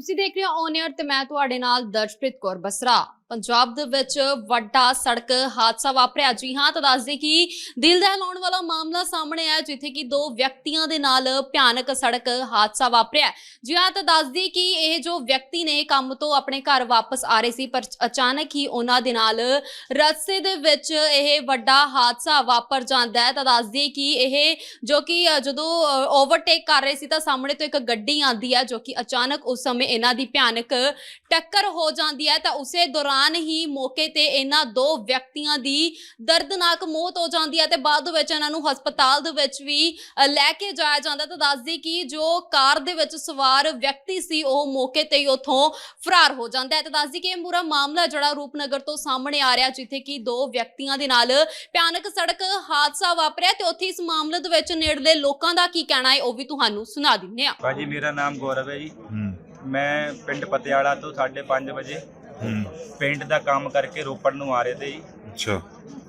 ਤੁਸੀਂ ਦੇਖ ਰਹੇ ਹੋ ਔਨ 에ਅਰ ਤੇ ਮੈਂ ਤੁਹਾਡੇ ਨਾਲ ਦਰਸ਼ਪ੍ਰੀਤ ਕੌਰ ਬਸਰਾ। ਪੰਜਾਬ ਦੇ ਵਿੱਚ ਵੱਡਾ ਸੜਕ ਹਾਦਸਾ ਵਾਪਰਿਆ। ਜੀ ਹਾਂ, ਤਾਂ ਦੱਸਦੇ ਕਿ ਦਿਲ ਦਹਿਲਾਉਣ ਵਾਲਾ ਮਾਮਲਾ ਸਾਹਮਣੇ ਆਇਆ, ਜਿੱਥੇ ਕਿ ਦੋ ਵਿਅਕਤੀਆਂ ਦੇ ਨਾਲ ਭਿਆਨਕ ਸੜਕ ਹਾਦਸਾ ਵਾਪਰਿਆ। ਜੀ ਹਾਂ, ਤਾਂ ਦੱਸਦੀ ਕਿ ਇਹ ਜੋ ਵਿਅਕਤੀ ਨੇ ਕੰਮ ਤੋਂ ਆਪਣੇ ਘਰ ਵਾਪਸ ਆ ਰਹੇ ਸੀ, ਪਰ ਅਚਾਨਕ ਹੀ ਉਹਨਾਂ ਦੇ ਨਾਲ ਰਸਤੇ ਦੇ ਵਿੱਚ ਇਹ ਵੱਡਾ ਹਾਦਸਾ ਵਾਪਰ ਜਾਂਦਾ ਹੈ। ਤਾਂ ਦੱਸਦੀ ਕਿ ਇਹ ਜੋ ਕਿ ਜਦੋਂ ਓਵਰਟੇਕ ਕਰ ਰਹੇ ਸੀ, ਤਾਂ ਸਾਹਮਣੇ ਤੋਂ ਇੱਕ ਗੱਡੀ ਆਂਦੀ ਹੈ, ਜੋ ਕਿ ਅਚਾਨਕ ਉਸ ਸਮੇਂ ਇਹਨਾਂ ਦੀ ਭਿਆਨਕ ਟੱਕਰ ਹੋ ਜਾਂਦੀ ਹੈ। ਤਾਂ ਉਸੇ ਦੌਰਾਨ ਹੀ ਮੌਕੇ ਤੇ ਇਹਨਾਂ ਦੋ ਵਿਅਕਤੀਆਂ ਦੀ ਦਰਦਨਾਕ ਮੌਤ ਹੋ ਜਾਂਦੀ ਹੈ ਤੇ ਬਾਅਦ ਵਿੱਚ ਇਹਨਾਂ ਨੂੰ ਹਸਪਤਾਲ ਦੇ ਵਿੱਚ ਵੀ ਲੈ ਕੇ ਜਾਇਆ ਜਾਂਦਾ ਤਾਂ ਦੱਸਦੀ ਕਿ ਜੋ ਕਾਰ ਦੇ ਵਿੱਚ ਸਵਾਰ ਵਿਅਕਤੀ ਸੀ ਉਹ ਮੌਕੇ ਤੇ ਹੀ ਉੱਥੋਂ ਫਰਾਰ ਹੋ ਜਾਂਦਾ ਹੈ। ਤਾਂ ਦੱਸਦੀ ਕਿ ਇਹ ਪੂਰਾ ਮਾਮਲਾ ਜਿਹੜਾ ਰੂਪਨਗਰ ਤੋਂ ਸਾਹਮਣੇ ਆ ਰਿਹਾ ਜਿੱਥੇ ਕਿ ਦੋ ਵਿਅਕਤੀਆਂ ਦੇ ਨਾਲ ਭਿਆਨਕ ਸੜਕ ਹਾਦਸਾ ਵਾਪਰਿਆ ਤੇ ਉੱਥੇ ਇਸ ਮਾਮਲੇ ਦੇ ਵਿੱਚ ਨੇੜਲੇ ਲੋਕਾਂ ਦਾ ਕੀ ਕਹਿਣਾ ਹੈ ਉਹ ਵੀ ਤੁਹਾਨੂੰ ਸੁਣਾ ਦਿੰਨੇ ਆ ਭਾਜੀ ਮੇਰਾ ਨਾਮ ਗੌਰਵ ਹੈ ਜੀ। ਮੈਂ ਪਿੰਡ ਪਤਿਆਲਾ ਤੋਂ 5:30 ਵਜੇ ਪੇਂਟ ਦਾ ਕੰਮ ਕਰਕੇ ਰੋਪੜ ਨੂੰ ਆ ਰਹੇ ਤੇ ਜੀ। ਅੱਛਾ।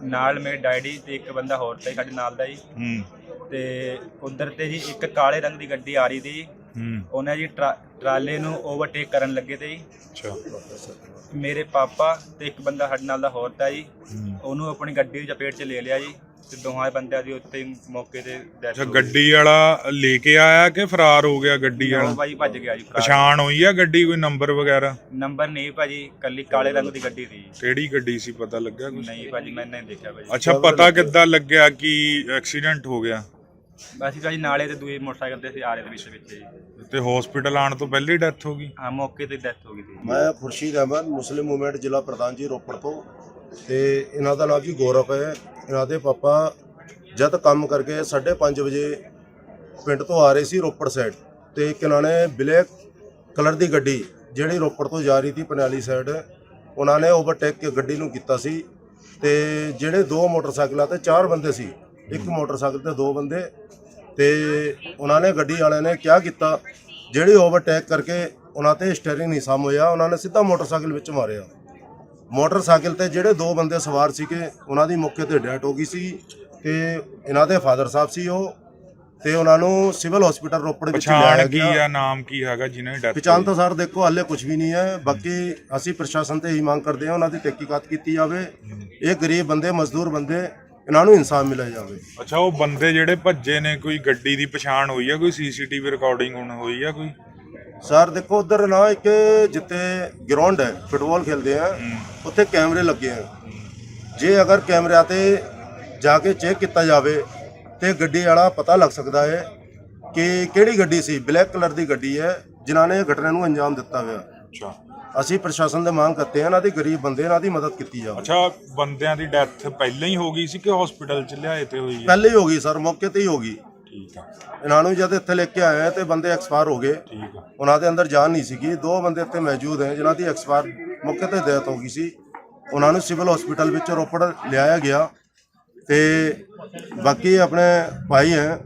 ਨਾਲ ਮੇਰੇ ਡੈਡੀ ਤੇ ਇੱਕ ਬੰਦਾ ਹੋਰ ਤੇ ਸਾਡੇ ਨਾਲ ਦਾ ਜੀ। ਹੂੰ। ਤੇ ਉਧਰ ਤੇ ਜੀ ਇੱਕ ਕਾਲੇ ਰੰਗ ਦੀ ਗੱਡੀ ਆ ਰਹੀ ਤੀ ਜੀ। ਹੂੰ। ਉਹਨੇ ਜੀ ਟਰਾ- ਟਰਾਲੇ ਨੂੰ ਓਵਰਟੇਕ ਕਰਨ ਲੱਗੇ ਤੇ ਜੀ। ਅੱਛਾ। ਮੇਰੇ ਪਾਪਾ ਤੇ ਇੱਕ ਬੰਦਾ ਸਾਡੇ ਨਾਲ ਦਾ ਹੋਰ ਤਾ ਜੀ। ਹੂੰ। ਉਹਨੂੰ ਆਪਣੀ ਗੱਡੀ ਦੀ ਚਪੇਟ 'ਚ ਲੈ ਲਿਆ ਜੀ। ਤੇ ਦੋਹਾਂ ਬੰਦਿਆਂ ਦੀ ਉੱਤੇ ਹੀ ਮੌਕੇ ਤੇ ਡੈਥ ਅੱਛਾ ਗੱਡੀ ਵਾਲਾ ਲੈ ਕੇ ਆਇਆ ਕਿ ਫਰਾਰ ਹੋ ਗਿਆ ਗੱਡੀ ਉਹ ਵਾਲਾ? ਭਾਜੀ ਭੱਜ ਗਿਆ ਜੀ ਫਰਾਰ। ਪਛਾਣ ਹੋਈ ਆ ਗੱਡੀ ਕੋਈ ਨੰਬਰ ਵਗੈਰਾ? ਨੰਬਰ ਨਹੀਂ ਭਾਜੀ ਕੱਲੀ ਕਾਲੇ ਰੰਗ ਦੀ ਗੱਡੀ ਸੀ। ਕਿਹੜੀ ਗੱਡੀ ਸੀ ਪਤਾ ਲੱਗਿਆ ਕੁਝ ਨਹੀਂ ਭਾਜੀ ਮੈਂ ਨਹੀਂ ਦੇਖਿਆ ਭਾਜੀ। ਅੱਛਾ ਪਤਾ ਕਿੱਦਾਂ ਲੱਗਿਆ ਕਿ ਐਕਸੀਡੈਂਟ ਹੋ ਗਿਆ? ਅਸੀਂ ਭਾਜੀ ਨਾਲੇ ਤੇ ਦੂਏ ਮੋਟਰਸਾਈਕਲ ਤੇ ਅਸੀਂ ਆ ਰਹੇ ਤੇ ਵਿੱਚ ਵਿੱਚ ਜੀ। ਤੇ ਹਸਪੀਟਲ ਆਣ ਤੋਂ ਪਹਿਲੇ ਡੈਥ ਹੋ ਗਈ? ਹਾਂ ਮੌਕੇ ਤੇ ਡੈਥ ਹੋ ਗਈ ਸੀ। ਮੈਂ ਖੁਰਸ਼ੀਦ ਅਹਿਮਦ ਮੁਸਲਿਮ ਮੂਵਮੈਂਟ ਜ਼ਿਲ੍ਹਾ ਪ੍ਰਧਾਨ ਜੀ ਰੋਪੜ ਤੋਂ ਤੇ ਇਹਨਾਂ ਦਾ ਨਾਮ ਜੀ ਗੌਰਵ ਹੈ। ਇਹਨਾਂ ਦੇ ਪਾਪਾ, ਜਦ ਕੰਮ ਕਰਕੇ 5:30 ਵਜੇ ਪਿੰਡ ਤੋਂ ਆ ਰਹੇ ਸੀ ਰੋਪੜ ਸਾਈਡ ਤੇ ਇੱਕ ਇਹਨਾਂ ਨੇ ਬਲੈਕ ਕਲਰ ਦੀ ਗੱਡੀ ਜਿਹੜੀ ਰੋਪੜ ਤੋਂ ਜਾ ਰਹੀ ਸੀ ਪਨਿਆਲੀ ਸਾਈਡ ਉਹਨਾਂ ਨੇ ਓਵਰਟੇਕ ਕੇ ਗੱਡੀ ਨੂੰ ਕੀਤਾ ਸੀ ਤੇ ਜਿਹੜੇ ਦੋ ਮੋਟਰਸਾਈਕਲਾਂ ਤੇ ਚਾਰ ਬੰਦੇ ਸੀ, ਇੱਕ ਮੋਟਰਸਾਈਕਲ ਤੇ ਦੋ ਬੰਦੇ ਤੇ ਉਹਨਾਂ ਨੇ ਗੱਡੀ ਵਾਲਿਆਂ ਨੇ ਕਿਆ ਕੀਤਾ, ਜਿਹੜੀ ਓਵਰਟੇਕ ਕਰਕੇ ਉਹਨਾਂ ਤੇ ਸਟੀਅਰਿੰਗ ਨਹੀਂ ਸਮ ਹੋਇਆ, ਉਹਨਾਂ ਨੇ ਸਿੱਧਾ ਮੋਟਰਸਾਈਕਲ ਵਿੱਚ ਮਾਰਿਆ। ਮੋਟਰਸਾਈਕਲ ਤੇ ਜਿਹੜੇ ਦੋ ਬੰਦੇ ਸਵਾਰ ਸੀਗੇ ਉਹਨਾਂ ਦੀ ਮੌਕੇ ਤੇ ਡੈਥ ਹੋ ਗਈ ਸੀ ਤੇ ਇਹਨਾਂ ਦੇ ਫਾਦਰ ਸਾਹਿਬ ਸੀ ਉਹ ਤੇ ਉਹਨਾਂ ਨੂੰ ਸਿਵਲ ਹਸਪੀਟਲ ਰੋਪੜ ਵਿੱਚ ਪਛਾਣ ਲਿਆਇਆ ਕੀ ਗਿਆ। ਆ ਨਾਮ ਕੀ ਹੈਗਾ ਜਿਨ੍ਹਾਂ ਦੀ ਡੈਥ ਪਛਾਣ ਤਾਂ ਸਰ ਦੇਖੋ ਹਾਲੇ ਕੁਝ ਵੀ ਨਹੀਂ ਹੈ। ਬਾਕੀ ਅਸੀਂ ਪ੍ਰਸ਼ਾਸਨ ਤੇ ਹੀ ਮੰਗ ਕਰਦੇ ਹਾਂ ਉਹਨਾਂ ਦੀ ਤਹਿਕੀਕਾਤ ਕੀਤੀ ਜਾਵੇ। ਇਹ ਗਰੀਬ ਬੰਦੇ ਮਜ਼ਦੂਰ ਬੰਦੇ ਇਹਨਾਂ ਨੂੰ ਇਨਸਾਫ ਮਿਲਿਆ ਜਾਵੇ। ਅੱਛਾ ਉਹ ਬੰਦੇ ਜਿਹੜੇ ਭੱਜੇ ਨੇ ਕੋਈ ਗੱਡੀ ਦੀ ਪਛਾਣ ਹੋਈ ਆ ਕੋਈ ਸੀਸੀਟੀਵੀ ਰਿਕਾਰਡਿੰਗ ਹੁਣ ਹੋਈ ਆ ਕੋਈ? ਸਰ ਦੇਖੋ ਉਧਰ ਨਾ ਇੱਕ ਜਿੱਥੇ ਗਰਾਊਂਡ ਹੈ ਫੁੱਟਬਾਲ ਖੇਲਦੇ ਆ ਉੱਥੇ ਕੈਮਰੇ ਲੱਗੇ ਆ। ਜੇ ਅਗਰ ਕੈਮਰਿਆਂ ਤੇ ਜਾ ਕੇ ਚੈੱਕ ਕੀਤਾ ਜਾਵੇ ਤੇ ਗੱਡੀ ਵਾਲਾ ਪਤਾ ਲੱਗ ਸਕਦਾ ਹੈ ਕਿ ਕਿਹੜੀ ਗੱਡੀ ਸੀ ਬਲੈਕ ਕਲਰ ਦੀ ਗੱਡੀ ਹੈ ਜਿਨ੍ਹਾਂ ਨੇ ਇਹ ਘਟਨਾ ਨੂੰ ਅੰਜਾਮ ਦਿੱਤਾ ਹੋਇਆ। ਅੱਛਾ। ਅਸੀਂ ਪ੍ਰਸ਼ਾਸਨ ਦੇ ਮੰਗ ਕਰਦੇ ਹਾਂ ਇਹਨਾਂ ਦੀ ਗਰੀਬ ਬੰਦੇ ਇਹਨਾਂ ਦੀ ਮਦਦ ਕੀਤੀ ਜਾਵੇ। ਅੱਛਾ ਬੰਦਿਆਂ ਦੀ ਡੈਥ ਪਹਿਲਾਂ ਹੀ ਹੋ ਗਈ ਸੀ ਕਿ ਹਸਪੀਟਲ ਚ ਲਿਆਏ ਤੇ ਹੋਈ ਹੈ? ਪਹਿਲੇ ਹੀ ਹੋ ਗਈ ਸਰ ਮੌਕੇ ਤੇ ਹੀ ਹੋ ਗਈ। ਠੀਕ ਆ। ਇਹਨਾਂ ਨੂੰ ਜਦ ਇੱਥੇ ਲੈ ਕੇ ਆਏ ਤੇ ਬੰਦੇ ਐਕਸਪਾਇਰ ਹੋ ਗਏ। ਠੀਕ ਆ। ਉਹਨਾਂ ਦੇ ਅੰਦਰ ਜਾਨ ਨਹੀਂ ਸੀਗੀ। ਦੋ ਬੰਦੇ ਇੱਥੇ ਮੌਜੂਦ ਹੈ ਜਿਨ੍ਹਾਂ ਦੀ ਐਕਸਪਾਇਰ ਮੌਕੇ ਤੇ ਡੈਥ ਹੋ ਗਈ ਸੀ। ਉਹਨਾਂ ਨੂੰ ਸਿਵਲ ਹਸਪੀਟਲ ਵਿੱਚ ਰੋਪੜ ਲਿਆਇਆ ਗਿਆ। ਤੇ ਬਾਕੀ ਆਪਣੇ ਭਾਈ ਹੈ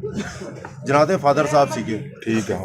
ਜਿਨ੍ਹਾਂ ਦੇ ਫਾਦਰ ਸਾਹਿਬ ਸੀਗੇ। ਠੀਕ ਆ।